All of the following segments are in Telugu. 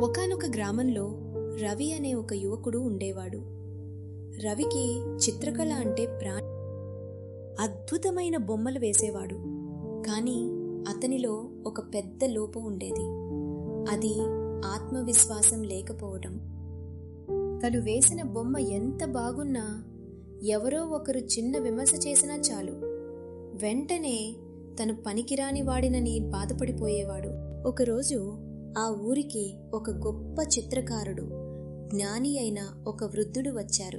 ఒకానొక గ్రామంలో రవి అనే ఒక యువకుడు ఉండేవాడు. రవికి చిత్రకళ అంటే ప్రాణం. అద్భుతమైన బొమ్మలు వేసేవాడు. కానీ అతనిలో ఒక పెద్ద లోపం ఉండేది. అది ఆత్మవిశ్వాసం లేకపోవడం. తను వేసిన బొమ్మ ఎంత బాగున్నా ఎవరో ఒకరు చిన్న విమర్శ చేసినా చాలు. వెంటనే తను పనికిరాని వాడినని బాధపడిపోయేవాడు. ఒకరోజు ఆ ఊరికి ఒక గొప్ప చిత్రకారుడు జ్ఞాని అయిన ఒక వృద్ధుడు వచ్చారు.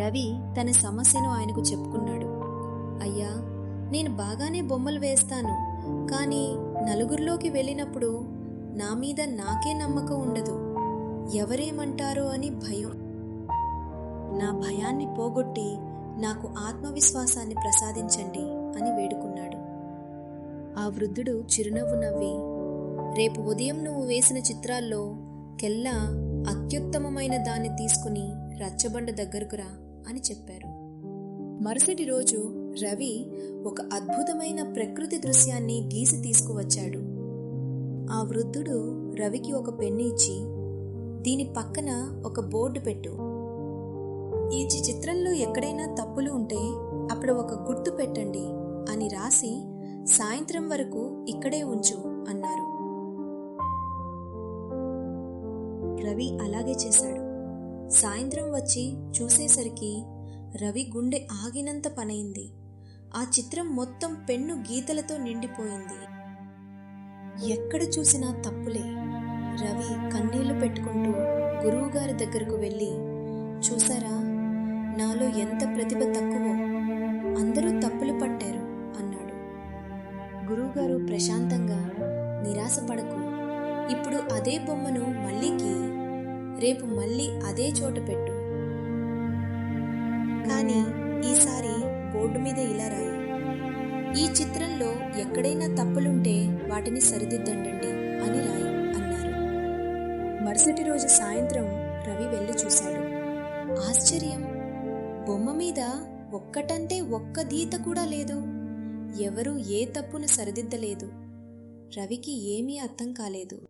రవి తన సమస్యను ఆయనకు చెప్పుకున్నాడు. అయ్యా నేను బాగానే బొమ్మలు వేస్తాను కానీ నలుగురిలోకి వెళ్ళినప్పుడు నా మీద నాకే నమ్మకం ఉండదు. ఎవరేమంటారో అని భయం. నా భయాన్ని పోగొట్టి నాకు ఆత్మవిశ్వాసాన్ని ప్రసాదించండి అని వేడుకు ఆ వృద్ధుడు చిరునవ్వు నవ్వి రేపు ఉదయం నువ్వు వేసిన చిత్రాల్లో కెల్లా అత్యుత్తమమైన దాన్ని తీసుకుని రచ్చబండ దగ్గరకు రా అని చెప్పారు. మరుసటి రోజు రవి ఒక అద్భుతమైన ప్రకృతి దృశ్యాన్ని గీసి తీసుకువచ్చాడు. ఆ వృద్ధుడు రవికి ఒక పెన్ను ఇచ్చి దీని పక్కన ఒక బోర్డు పెట్టు. ఈ చిత్రంలో ఎక్కడైనా తప్పులు ఉంటే అక్కడ ఒక గుర్తు పెట్టండి అని రాసి సాయంత్రం వరకు ఇక్కడే ఉంచు అన్నారు. రవి అలాగే చేశాడు. సాయంత్రం వచ్చి చూసేసరికి రవి గుండె ఆగినంత పనైంది. ఆ చిత్రం మొత్తం పెన్ను గీతలతో నిండిపోయింది. ఎక్కడ చూసినా తప్పులే. రవి కన్నీళ్ళు పెట్టుకుంటూ గురువుగారి దగ్గరకు వెళ్ళి చూసారా? నాలో ఎంత ప్రతిభ తక్కువ నిరాశపడకు ఇప్పుడు అదే బొమ్మను మళ్ళీ గీయి రేపు మళ్ళీ అదే చోట పెట్టు. కానీ ఈసారి బోర్డు మీద ఇలా రాయి. ఈ చిత్రంలో ఎక్కడైనా తప్పులుంటే వాటిని సరిదిద్దండి అని రాయి అన్నారు. మరుసటి రోజు సాయంత్రం రవి వెళ్ళి చూశాడు. ఆశ్చర్యం! బొమ్మ మీద ఒక్కటంటే ఒక్క గీత కూడా లేదు. ఎవరూ ఏ తప్పును సరిదిద్దలేదు. రవికి ఏమీ అర్థం కాలేదు.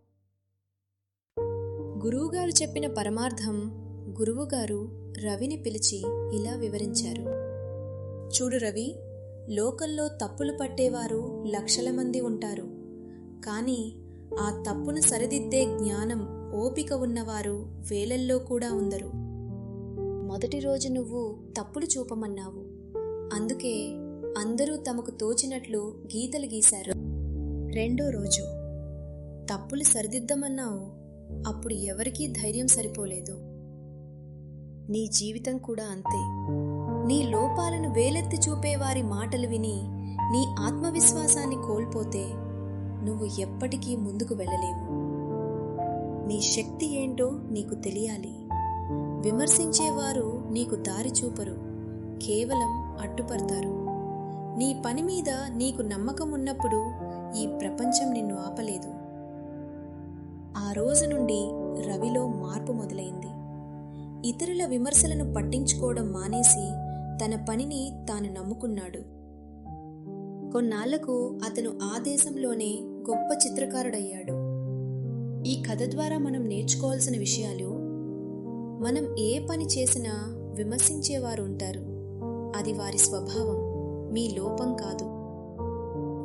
గురువుగారు చెప్పిన పరమార్థం గురువుగారు రవిని పిలిచి ఇలా వివరించారు. చూడు రవి లోకల్లో తప్పులు పట్టేవారు లక్షల మంది ఉంటారు. కానీ ఆ తప్పును సరిదిద్దే జ్ఞానం ఓపిక ఉన్నవారు వేలల్లో కూడా ఉందరు మొదటి రోజు నువ్వు తప్పులు చూపమన్నావు. అందుకే అందరూ తమకు తోచినట్లు గీతలు గీశారు. రెండో రోజు. తప్పులు సరిదిద్దమన్నావు అప్పుడు ఎవరికీ ధైర్యం సరిపోలేదు. నీ జీవితం కూడా అంతే. నీ లోపాలను వేలెత్తి చూపే వారి మాటలు విని నీ ఆత్మవిశ్వాసాన్ని కోల్పోతే నువ్వు ఎప్పటికీ ముందుకు వెళ్ళలేవు. నీ శక్తి ఏంటో నీకు తెలియాలి. విమర్శించేవారు నీకు దారి చూపరు కేవలం అడ్డుపడతారు. నీ పని మీద నీకు నమ్మకం ఉన్నప్పుడు ఈ ప్రపంచం నిన్ను ఆపలేదు. ఆ రోజు నుండి రవిలో మార్పు మొదలైంది. ఇతరుల విమర్శలను పట్టించుకోవడం మానేసి తన పనిని తాను నమ్ముకున్నాడు. కొన్నాళ్ళకు అతను ఆ దేశంలోనే గొప్ప చిత్రకారుడయ్యాడు. ఈ కథ ద్వారా మనం నేర్చుకోవాల్సిన విషయాలు మనం ఏ పని చేసినా విమర్శించేవారు ఉంటారు. అది వారి స్వభావం మీ లోపం కాదు.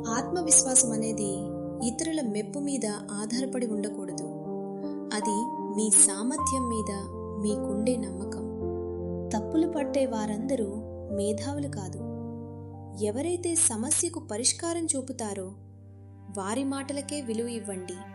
ఆత్మవిశ్వాసం అనేది ఇతరుల మెప్పు మీద ఆధారపడి ఉండకూడదు. అది మీ సామర్థ్యం మీద మీకుండే నమ్మకం. తప్పులు పట్టే వారందరూ మేధావులు కాదు. ఎవరైతే సమస్యకు పరిష్కారం చూపుతారో వారి మాటలకే విలువ ఇవ్వండి.